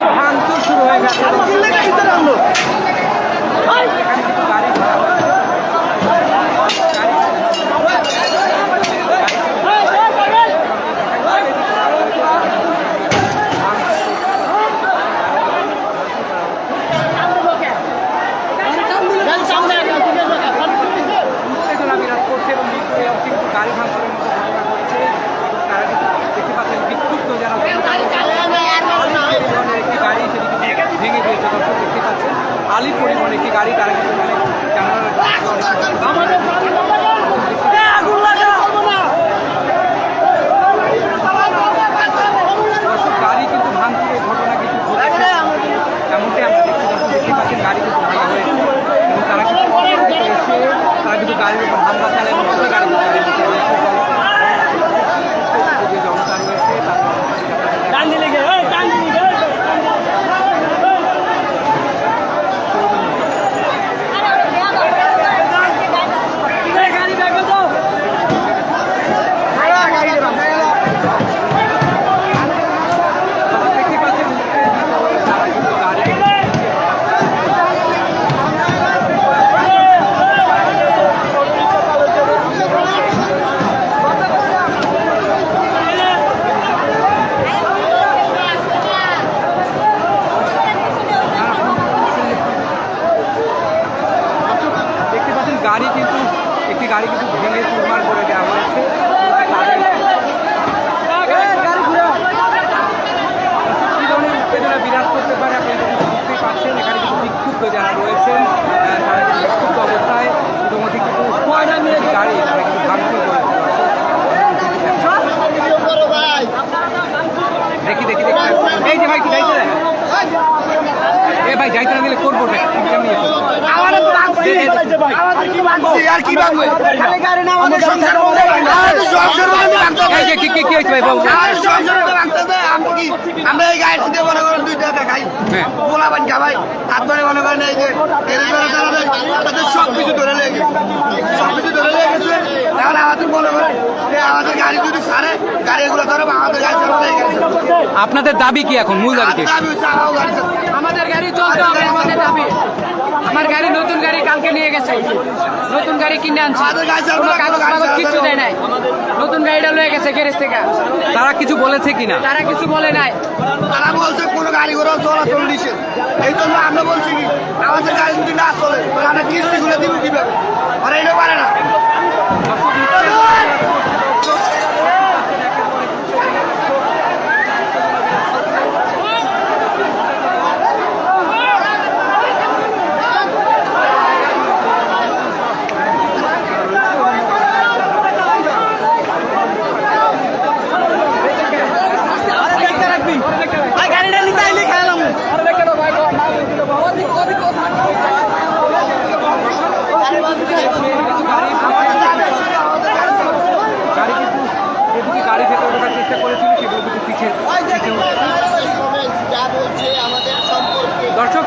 ভাঙচুর শুরু হয়ে গেছে এখানে কিন্তু গাড়ি উত্তেজনা বিরাজ করছে এবং মিরপুরে অবধি কিন্তু গাড়ি ভাঙচুরের মতো ঘটনা ঘটছে এবং তারা কিন্তু দেখতে পাচ্ছেন বিক্ষুব্ধ যারা পরিবহনের একটি গাড়ি সেটি কিন্তু ভেঙে দিয়েছে দর্শক দেখতে পাচ্ছেন আলী পরিবহন একটি গাড়ি তারা গাড়ি কিন্তু ভাঙচুরের ঘটনা কিন্তু ঘটেছে। এমনটাই আমরা দেখতে পাচ্ছি পাচ্ছেন গাড়ি কিন্তু ভাঙা হয়েছে। এবং তারা কিন্তু তারা কিন্তু গাড়ির উপর হামলা চালায় পুরো গাড়ি কিন্তু গাড়ির নিচে রয়েছে। যে জনতা রয়েছে তারপর দেখতে পাচ্ছেন তারা কিন্তু গাড়ি দেখতে পাচ্ছেন গাড়ি কিন্তু একটি গাড়ি কিন্তু ভেঙে চুরমার করে দেওয়া হয়েছে তাদের কি ধরনের উত্তেজনা বিরাজ করতে পারে আপনি কিন্তু বুঝতেই পারছেন এখানে বিক্ষুব্ধ যারা রয়েছেন তারা কিন্তু বিক্ষুব্ধ অবস্থায় ইতিমধ্যে কিন্তু গাড়ি তারা কিন্তু ভাঙচুর করেছে দেখি দেখি দেখি। এই যে ভাই কি যাইতে এ ভাই যাইতে না দিলে করব না কি কি কি হয়েছে ভাই বাবু কি? আমরা এই গাড়ি দিয়ে মনে করেন দুই টাকা খাই। হ্যাঁ। গোলা বান খাবাই তারপরে মনে করেন এই যে সব কিছু ধরে লেগে সব কিছু ধরে লেগেছে এখন আমাদের মনে করেন আমাদের গাড়ি যদি সারে গাড়ি এগুলো ধরে আমাদের গাড়ি সারা লেগে গেছে। আপনাদের দাবি কি এখন মূল দাবি আমাদের গাড়ি চলতে হবে আমাদের দাবি। আমার গাড়ি নতুন গাড়ি কালকে নিয়ে গেছে। নতুন গাড়ি কিনে আনছে। কাগজ কাগজ কিচ্ছু না। দেয় নাই। নতুন গাড়িটা লয়ে গেছে গ্যারেজ থেকে। তারা কিছু বলেছে কিনা তারা কিছু বলে নাই। তারা বলছে কোনো গাড়ি ঘোড়া চলাচল নিষেধ এই জন্য আমরা বলছি কি আমাদের গাড়ি যদি না চলে তাহলে আমরা কিস্তি গুলো দিব কীভাবে? আর এটা পারে না গাড়ি কিন্তু যেদিকে গাড়ি ভেতরে ঢোকার চেষ্টা করেছিল সেগুলো কিন্তু পিছিয়ে দর্শক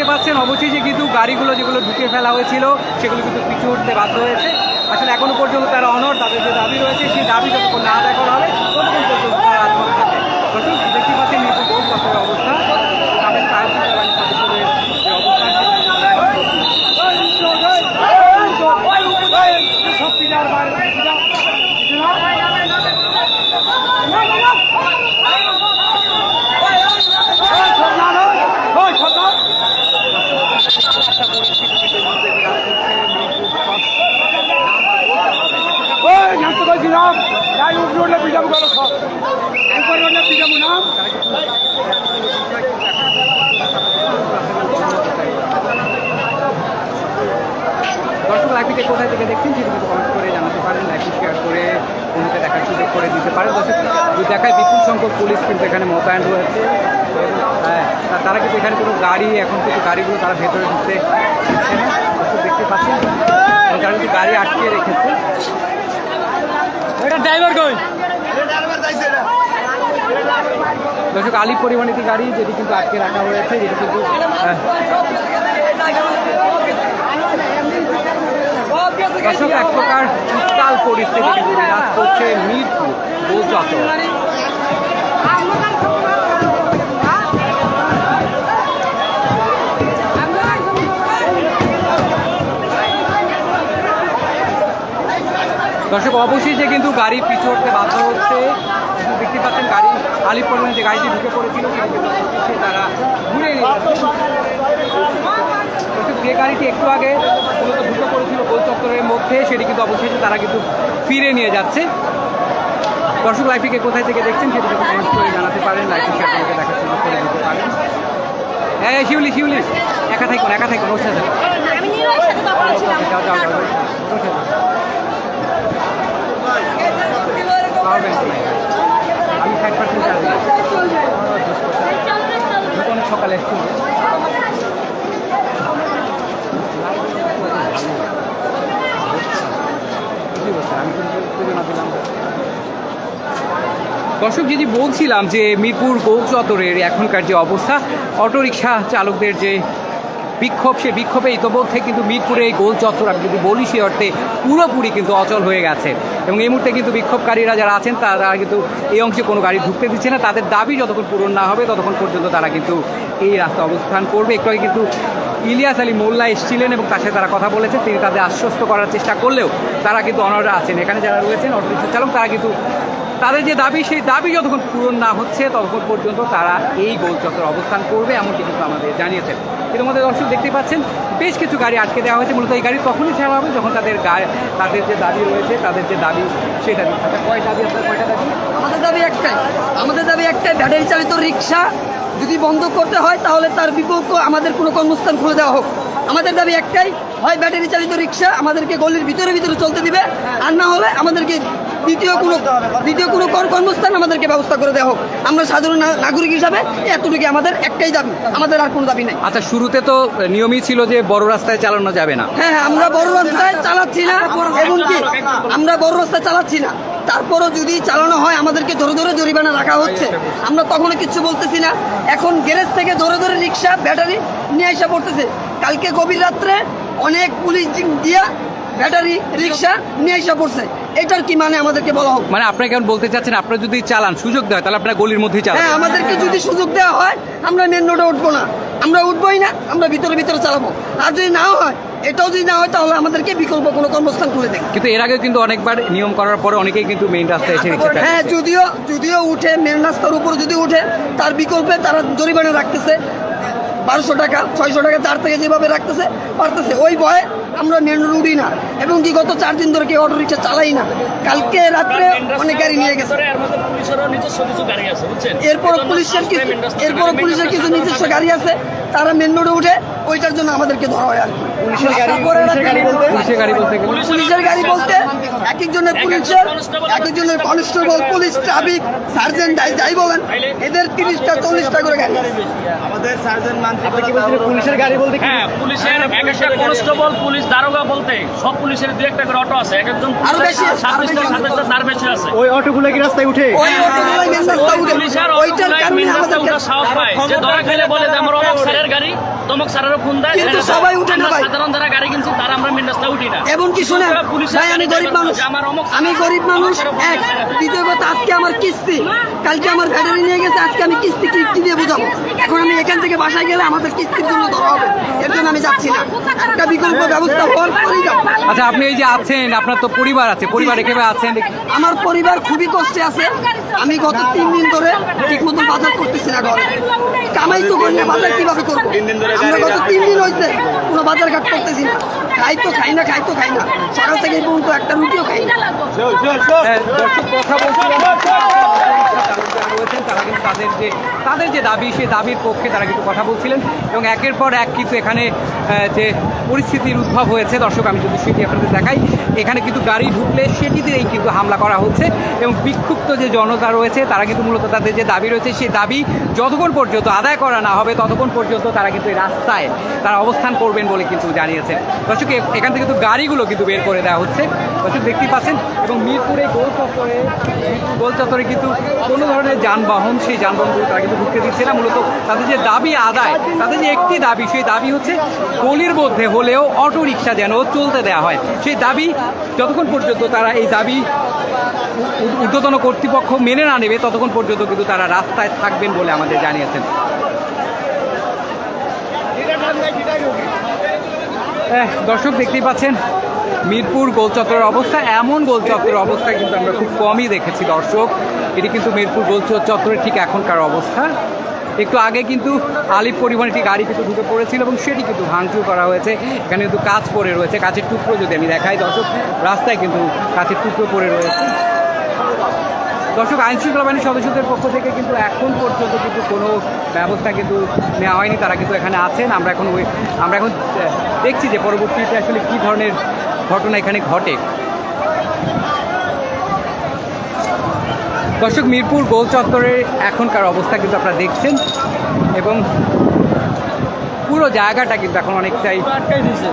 দেখতে পাচ্ছেন অবশেষে কিন্তু গাড়িগুলো যেগুলো ঢুকে ফেলা হয়েছিল সেগুলো কিন্তু পিছু উঠতে বাধ্য হয়েছে আসলে এখনও পর্যন্ত তারা অনর তাদের যে দাবি রয়েছে সেই দাবি যতক্ষণ না আদায় করা হবে ততক্ষণ পর্যন্ত তারা থাকবে দর্শক দেখতে পাচ্ছেন বহু অবস্থা তাদের অবস্থা শক্তিদার বাইরে দর্শক, লাইভটিকে কোথায় থেকে দেখছেন সেটা কিন্তু কমেন্ট করে জানাতে পারেন, লাইভটি শেয়ার করে অন্যকে দেখার সুযোগ করে দিতে পারেন। দর্শক দেখায় বিপুল সংখ্যক পুলিশ কিন্তু এখানে মোতায়েন রয়েছে। হ্যাঁ তারা কিন্তু এখানে কোনো গাড়ি, এখন কিন্তু গাড়িগুলো তারা ভেতরে ঢুকতে দিচ্ছে দেখতে পাচ্ছেন তারা কিন্তু গাড়ি আটকে রেখেছে। ড্রাইভার কই? দর্শক, আলিপ পরিমাণ একটি গাড়ি যেটি কিন্তু আটকে রাখা হয়েছে, যেটি কিন্তু দর্শক, এক প্রকার উত্তাল পরিস্থিতি কিন্তু বিরাজ করছে মিরপুর গোচত্বর দর্শক অবশেষে কিন্তু গাড়ি পিছু হতে বাধ্য হচ্ছে। দেখতে পাচ্ছেন গাড়ি আলিপুরে যে গাড়িটি ঢুকে পড়েছিল তারা ঘুরে যে গাড়িটি একটু আগে মূলত ঢুকে পড়েছিল গোল চত্বরের মধ্যে সেটি কিন্তু অবশেষে তারা কিন্তু ফিরে নিয়ে যাচ্ছে। দর্শক লাইফটিকে কোথায় থেকে দেখছেন সেটি কিন্তু কমেন্ট করে জানাতে পারেন। লাইফটি শেয়ার করে দেখার সুযোগ করে দিতে পারেন। হ্যাঁ শিউলি শিউলি। একা থাকুন একা থাকুন ওর সাথে সাথে যাও যাও যাও ওর সাথে পাওয়ার ব্যাংক নাই আমি ষাট পার্সেন্ট চার্জ দিই অনেক সকালে দর্শক যদি বলছিলাম যে মিরপুর চত্বরের এখনকার যে অবস্থা অটোরিকশা চালকদের যে বিক্ষোভ, সে বিক্ষোভে ইতোমধ্যে কিন্তু মিরপুরে এই গোল চত্বর আমি যদি বলি সে অর্থে পুরোপুরি কিন্তু অচল হয়ে গেছে। এবং এই মুহূর্তে কিন্তু বিক্ষোভকারীরা যারা আছেন, তারা কিন্তু এই অংশে কোনো গাড়ি ঢুকতে দিচ্ছে না। তাদের দাবি যতক্ষণ পূরণ না হবে, ততক্ষণ পর্যন্ত তারা কিন্তু এই রাস্তা অবস্থান করবে। একটু আগে কিন্তু ইলিয়াস আলী মোল্লা এসেছিলেন এবং তার সাথে তারা কথা বলেছেন। তিনি তাদের আশ্বস্ত করার চেষ্টা করলেও তারা কিন্তু অনড়রা আছেন। এখানে যারা রয়েছেন অটোরিকশা চালক, তারা কিন্তু তাদের যে দাবি, সেই দাবি যতক্ষণ পূরণ না হচ্ছে, ততক্ষণ পর্যন্ত তারা এই গোল অবস্থান করবে, এমনটি কিন্তু আমাদের জানিয়েছেন। এর মধ্যে দর্শক দেখতে পাচ্ছেন, বেশ কিছু গাড়ি আটকে দেওয়া হয়েছে। মূলত এই গাড়ি তখনই ছাড়া হবে যখন তাদের গায়ে তাদের যে দাবি রয়েছে, তাদের যে দাবি সেই দাবি কয় দাবি আপনার, কয়টা দাবি? আমাদের দাবি একটাই। আমাদের দাবি একটাই, ব্যাটারি চালিত রিক্সা যদি বন্ধ করতে হয়, তাহলে তার বিকল্প আমাদের কোনো কর্মস্থান খুলে দেওয়া হোক। আমাদের দাবি একটাই, হয় ব্যাটারি চালিত রিক্সা আমাদেরকে গলির ভিতরে ভিতরে চলতে দিবে, আর না হলে আমাদেরকে দ্বিতীয় কোনো দ্বিতীয় কোনো কর- কর্মস্থান আমাদেরকে ব্যবস্থা করে দেওয়া হোক। আমরা সাধারণ নাগরিক হিসাবে এতটুকু আমাদের একটাই দাবি। আমাদের আর কোনো দাবি নেই। আচ্ছা শুরুতে তো নিয়মই ছিল যে বড় রাস্তায় চালানো যাবে না। হ্যাঁ হ্যাঁ আমরা বড় রাস্তায় চালাচ্ছি না এমনকি আমরা বড় রাস্তায় চালাচ্ছি না। তারপরও যদি চালানো হয় আমাদেরকে ধরে ধরে জরিমানা রাখা হচ্ছে। আমরা তখনও কিছু বলতেছি না। এখন গ্যারেজ থেকে ধরে ধরে রিক্সা ব্যাটারি নিয়ে এসে পড়তেছে। কালকে গভীর রাত্রে অনেক পুলিশ দিয়া ব্যাটারি রিক্সা নিয়ে এসে পড়ছে। এটার কি মানে আমাদেরকে বলা হোক মানে আপনাকে এখন বলতে চাচ্ছেন আপনারা যদি চালান সুযোগ দেয় তাহলে আপনার গলির মধ্যেই চালান হ্যাঁ আমাদেরকে যদি সুযোগ দেওয়া হয় আমরা মেন রোডে উঠবো না। আমরা উঠবোই না আমরা ভিতরে ভিতরে চালাবো। আর যদি নাও হয় এটাও যদি না হয় তাহলে আমাদেরকে বিকল্প কোনো কর্মস্থান খুলে দেয় কিন্তু এর আগেও কিন্তু অনেকবার নিয়ম করার পরে অনেকেই কিন্তু মেইন রাস্তায় এসে হ্যাঁ যদিও যদিও উঠে মেন রাস্তার উপর যদি উঠে তার বিকল্পে তারা জরিমানা রাখতেছে। বারোশো টাকা ছয়শো টাকা চার থেকে যেভাবে রাখতেছে পারতেছে। ওই ভয়ে আমরা মেন উড়ি উঠি না। এবং কি গত চার দিন ধরে কেউ অটো রিক্সা চালাই না। কালকে রাত্রে অনেক গাড়ি নিয়ে গেছে। এরপর পুলিশের কিছু এরপর পুলিশের কিছু নিজস্ব গাড়ি আছে তারা মেন রোডে উঠে ওইটার জন্য আমাদেরকে ধরা হয় আর কি। তারপরে পুলিশের গাড়ি বলতে? গেলে। পুলিশের গাড়ি বলতে? এক একজনের পুলিশের এক একজনের কনস্টেবল পুলিশ ট্রাফিক সার্জেন্ট যাই যাই বলেন। এদের তিরিশটা চল্লিশটা করে গাড়ি আছে। পুলিশের গাড়ি বলতে হ্যাঁ পুলিশের এক একটা কনস্টেবল পুলিশ দারোগা বলতে সব পুলিশের দু একটা করে অটো আছে। এক একজন আরও বেশি আছে, আরও ছাব্বিশটা বেশি আছে। সাতাশটা তার বেশি আছে। ওই অটোগুলো কি রাস্তায় উঠে? ওই অটোগুলো মেন রাস্তা উঠে। ওইটার কারণে মেন রাস্তা আমাদেরকে উঠার সাহস পায়। যে ধরা খেলে বলে যে আমার অমুক স্যারের গাড়ি তমুক স্যারেরও ফোন দেয় কিন্তু সবাই উঠে না ভাই। সাধারণ যারা গাড়ি কিনছি তারা আমরা মেন রাস্তা উঠি না। এমনকি শুনে পুলিশের ভাই আমি গরিব মানুষ। আমি গরিব মানুষ এক। দ্বিতীয় কথা আজকে আমার কিস্তি। কালকে আমার ব্যাটারি নিয়ে গেছে আজকে আমি কিস্তি কি কি দিয়ে বোঝাবো? এখন আমি এখান থেকে বাসায় গেলে আমাদের কিস্তির জন্য ধরা হবে। এর জন্য আমি যাচ্ছি না। একটা বিকল্প ব্যবস্থা হওয়ার পরেই যাব। আচ্ছা আপনি এই যে আছেন আপনার তো পরিবার আছে পরিবারে রেখে আছেন। আমার পরিবার খুবই কষ্টে আছে। আমি গত তিন দিন ধরে ঠিক মতো বাজার করতেছি না ঘরে। কামাই তো করি না বাজার কীভাবে করব? আমরা গত তিন দিন হয়েছে বাজার ঘাট করতেছি না। খাই তো খাই না খাই তো খাই না। সকাল থেকে পর্যন্ত একটা রুটিও খাই না। হ্যাঁ, কথা যারা রয়েছেন, তারা কিন্তু তাদের যে তাদের যে দাবি সেই দাবির পক্ষে তারা কিন্তু কথা বলছিলেন এবং একের পর এক কিন্তু এখানে যে পরিস্থিতির উদ্ভব হয়েছে, দর্শক আমি যদি সেটি আপনাদের দেখাই, এখানে কিন্তু গাড়ি ঢুকলে সেটিতেই কিন্তু হামলা করা হচ্ছে এবং বিক্ষুব্ধ যে জনতা রয়েছে, তারা কিন্তু মূলত তাদের যে দাবি রয়েছে সেই দাবি যতক্ষণ পর্যন্ত আদায় করা না হবে, ততক্ষণ পর্যন্ত তারা কিন্তু এই রাস্তায় তারা অবস্থান করবেন বলে কিন্তু জানিয়েছেন। দর্শক এখান থেকে কিন্তু গাড়িগুলো কিন্তু বের করে দেওয়া হচ্ছে। দর্শক দেখতেই পাচ্ছেন এবং মিরপুরে গোল চত্বরে গোল চত্বরে কিন্তু কোনো ধরনের যানবাহন, সেই যানবাহনগুলো তারা কিন্তু ঢুকতে দিচ্ছে না। মূলত তাদের যে দাবি আদায়, তাদের যে একটি দাবি, সেই দাবি হচ্ছে গলির মধ্যে হলেও অটো রিক্সা যেন চলতে দেওয়া হয়। সেই দাবি যতক্ষণ পর্যন্ত তারা এই দাবি ঊর্ধ্বতন কর্তৃপক্ষ মেনে না নেবে, ততক্ষণ পর্যন্ত কিন্তু তারা রাস্তায় থাকবেন বলে আমাদের জানিয়েছেন। দর্শক দেখতেই পাচ্ছেন মিরপুর গোলচত্বরের অবস্থা, এমন গোলচত্বরের অবস্থা কিন্তু আমরা খুব কমই দেখেছি, দর্শক। এটি কিন্তু মিরপুর গোল চত্বরের ঠিক এখনকার অবস্থা। একটু আগে কিন্তু আলিপ পরিবহন একটি গাড়ি কিন্তু ঢুকে পড়েছিল এবং সেটি কিন্তু ভাঙচুর করা হয়েছে। এখানে কিন্তু কাজ পড়ে রয়েছে কাছের টুকরো যদি আমি দেখাই, দর্শক, রাস্তায় কিন্তু কাছের টুকরো পড়ে রয়েছে। দর্শক আইন শৃঙ্খলা বাহিনীর সদস্যদের পক্ষ থেকে কিন্তু এখন পর্যন্ত কিন্তু কোনো ব্যবস্থা কিন্তু নেওয়া হয়নি। তারা কিন্তু এখানে আছেন। আমরা এখন আমরা এখন দেখছি যে পরবর্তীতে আসলে কী ধরনের ঘটনা এখানে ঘটে। দর্শক, মিরপুর গোল চত্বরের এখনকার অবস্থা কিন্তু আপনারা দেখছেন এবং পুরো জায়গাটা কিন্তু এখন অনেকটাই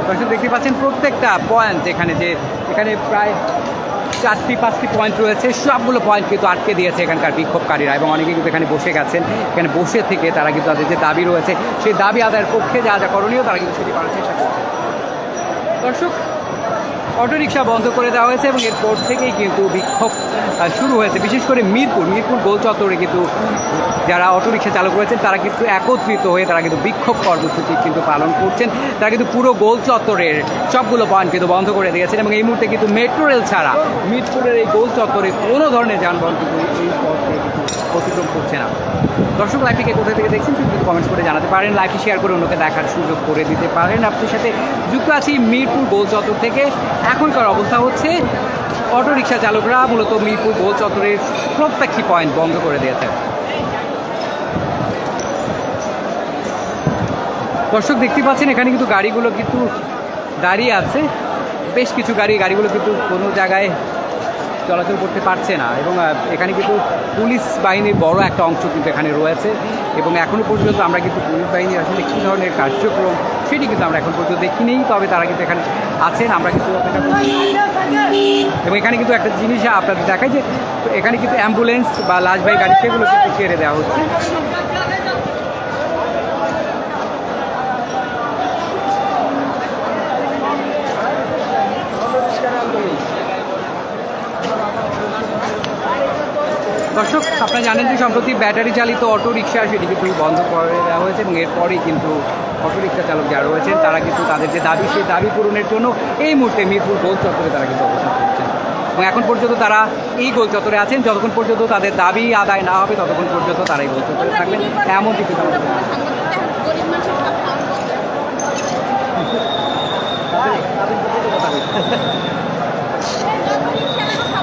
দর্শক, দেখতে পাচ্ছেন প্রত্যেকটা পয়েন্ট এখানে যে এখানে প্রায় চারটি, পাঁচটি পয়েন্ট রয়েছে। সবগুলো পয়েন্ট কিন্তু আটকে দিয়েছে এখানকার বিক্ষোভকারীরা এবং অনেকে কিন্তু এখানে বসে গেছেন। এখানে বসে থেকে তারা কিন্তু তাদের যে দাবি রয়েছে, সেই দাবি আদায়ের পক্ষে যা যা করণীয় তারা কিন্তু সেটি করার চেষ্টা করছে দর্শক অটোরিকশা বন্ধ করে দেওয়া হয়েছে এবং এরপর থেকেই কিন্তু বিক্ষোভ শুরু হয়েছে। বিশেষ করে মিরপুর মিরপুর গোল চত্বরে কিন্তু যারা অটোরিকশা চালক রয়েছেন তারা কিন্তু একত্রিত হয়ে তারা কিন্তু বিক্ষোভ কর্মসূচি কিন্তু পালন করছেন। তারা কিন্তু পুরো গোল চত্বরের সবগুলো পয়েন্ট কিন্তু বন্ধ করে দিয়েছেন এবং এই মুহূর্তে কিন্তু মেট্রো রেল ছাড়া মিরপুরের এই গোল চত্বরে কোনো ধরনের যানবাহন কিন্তু এই পথ অতিক্রম করছে না। দর্শক লাইভটিকে কোথা থেকে দেখছেন কিন্তু কমেন্টস করে জানাতে পারেন লাইভটি শেয়ার করে অন্যকে দেখার সুযোগ করে দিতে পারেন। আপনার সাথে যুক্ত আছি মিরপুর গোল চত্বর থেকে। এখনকার অবস্থা হচ্ছে, অটোরিকশা চালকরা মূলত মিরপুর গোল চত্বরের প্রত্যেকটি পয়েন্ট বন্ধ করে দিয়েছে দর্শক দেখতে পাচ্ছেন, এখানে কিন্তু গাড়িগুলো কিন্তু দাঁড়িয়ে আছে। বেশ কিছু গাড়ি, গাড়িগুলো কিন্তু কোনো জায়গায় চলাচল করতে পারছে না এবং এখানে কিন্তু পুলিশ বাহিনীর বড় একটা অংশ কিন্তু এখানে রয়েছে এবং এখনও পর্যন্ত আমরা কিন্তু পুলিশ বাহিনীর আসলে কী ধরনের কার্যক্রম সেটি কিন্তু আমরা এখন পর্যন্ত দেখিনি, তবে তারা কিন্তু এখানে আছেন, আমরা কিন্তু এবং এখানে কিন্তু একটা জিনিস আপনাদের দেখায় যে, এখানে কিন্তু অ্যাম্বুলেন্স বা লাশবাহী গাড়ি, সেগুলো কিন্তু ছেড়ে দেওয়া হচ্ছে। দর্শক আপনারা জানেন যে সম্প্রতি ব্যাটারি চালিত অটো রিক্সা সেটি কিন্তু বন্ধ করে দেওয়া হয়েছে এবং এরপরেই কিন্তু অটো রিক্সা চালক যারা রয়েছেন তারা কিন্তু তাদের যে দাবি সেই দাবি পূরণের জন্য এই মুহূর্তে মিরপুর গোল চত্বরে তারা কিন্তু অবস্থান করছেন। এবং এখন পর্যন্ত তারা এই গোল চত্বরে আছেন যতক্ষণ পর্যন্ত তাদের দাবি আদায় না হবে ততক্ষণ পর্যন্ত তারা এই গোল চত্বরে থাকবেন। এমন কিছু আমাদের গরিব মানুষের সব খাওয়ার হ্যাঁ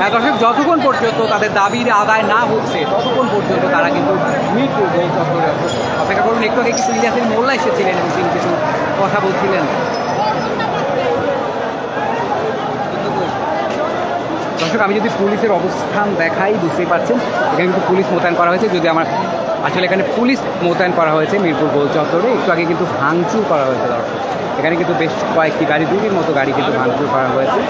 দর্শক, যতক্ষণ পর্যন্ত তাদের দাবির আদায় না হচ্ছে, ততক্ষণ পর্যন্ত তারা কিন্তু মিরপুর গোল চত্বরে অপেক্ষা করুন, একটু আগে কিছু ইলিয়াসের মোল্লা এসেছিলেন এবং তিনি কিছু কথা বলছিলেন। দর্শক, আমি যদি পুলিশের অবস্থান দেখাই, বুঝতেই পারছেন, এখানে কিন্তু পুলিশ মোতায়েন করা হয়েছে। যদি আমার আসলে এখানে পুলিশ মোতায়েন করা হয়েছে মিরপুর গোল চত্বরে। একটু আগে কিন্তু ভাঙচুর করা হয়েছে, দর্শক। এখানে কিন্তু বেশ কয়েকটি গাড়ি দুটির মতো গাড়ি কিন্তু ভাঙচুর করা হয়েছে।